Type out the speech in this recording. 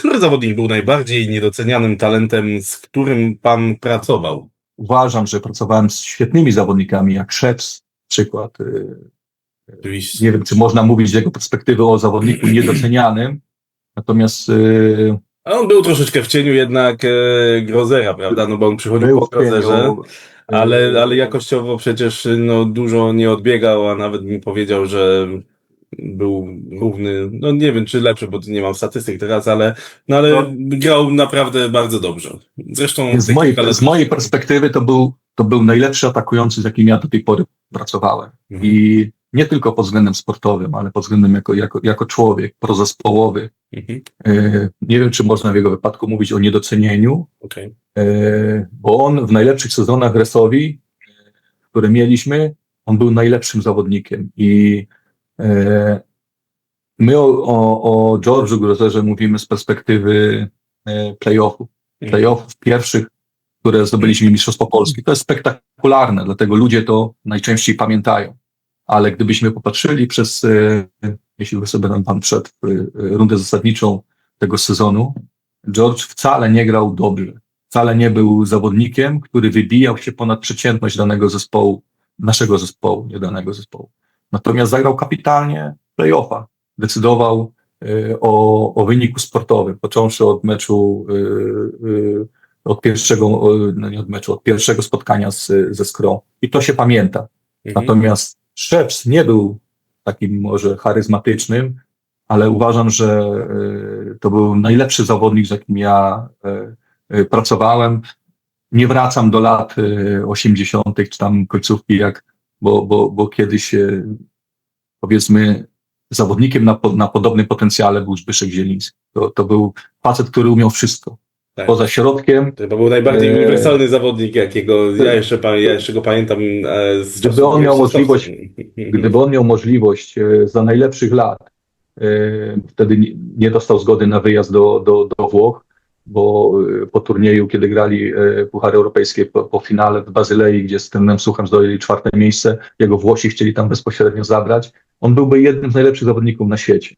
Który zawodnik był najbardziej niedocenianym talentem, z którym pan pracował? Uważam, że pracowałem z świetnymi zawodnikami, jak Szeps, przykład. y, Oczywiście. Nie wiem, czy można mówić z jego perspektywy o zawodniku niedocenianym, natomiast y, A on był troszeczkę w cieniu jednak e, Grozera, prawda? No bo on przychodził był po Grozerze, ale, ale jakościowo przecież no, dużo nie odbiegał, a nawet mi powiedział, że był równy, no nie wiem czy lepszy, bo nie mam statystyk teraz, ale, no, ale No. grał naprawdę bardzo dobrze. Zresztą Z mojej, z mojej perspektywy to był, to był najlepszy atakujący, z jakim ja do tej pory pracowałem. Mhm. I nie tylko pod względem sportowym, ale pod względem jako, jako, jako człowiek, prozespołowy. Mhm. E, Nie wiem, czy można w jego wypadku mówić o niedocenieniu, Okej. e, bo on w najlepszych sezonach Resowi, które mieliśmy, on był najlepszym zawodnikiem. I my o, o, o George'u Grozerze mówimy z perspektywy e, playoffów. Playoffów pierwszych, które zdobyliśmy Mistrzostwo Polski. To jest spektakularne, dlatego ludzie to najczęściej pamiętają. Ale gdybyśmy popatrzyli przez, e, jeśli sobie nam pan przed e, rundę zasadniczą tego sezonu, George wcale nie grał dobrze. Wcale nie był zawodnikiem, który wybijał się ponad przeciętność danego zespołu, naszego zespołu, nie danego zespołu. Natomiast zagrał kapitalnie playoffa. Decydował e, o, o wyniku sportowym, począwszy od meczu, e, e, od pierwszego, no nie od meczu, od pierwszego spotkania z, ze Skro. I to się pamięta. Mhm. Natomiast Szeps nie był takim może charyzmatycznym, ale uważam, że y, to był najlepszy zawodnik, z jakim ja y, y, pracowałem. Nie wracam do lat y, 80., czy tam końcówki, jak, bo, bo, bo kiedyś y, powiedzmy zawodnikiem na, na podobnym potencjale był Zbyszek Zieliński. To, to był facet, który umiał wszystko. Tak. Poza środkiem, To był najbardziej Eee. uniwersalny zawodnik, jakiego ja jeszcze, pa- ja jeszcze go pamiętam e, z Gdyby on miał możliwość- Gdyby on miał możliwość e, za najlepszych lat, e, wtedy nie, nie dostał zgody na wyjazd do, do, do Włoch, bo e, po turnieju, kiedy grali e, Puchary Europejskie po, po finale w Bazylei, gdzie z Trenem Suchem zdobyli czwarte miejsce, jego Włosi chcieli tam bezpośrednio zabrać, on byłby jednym z najlepszych zawodników na świecie.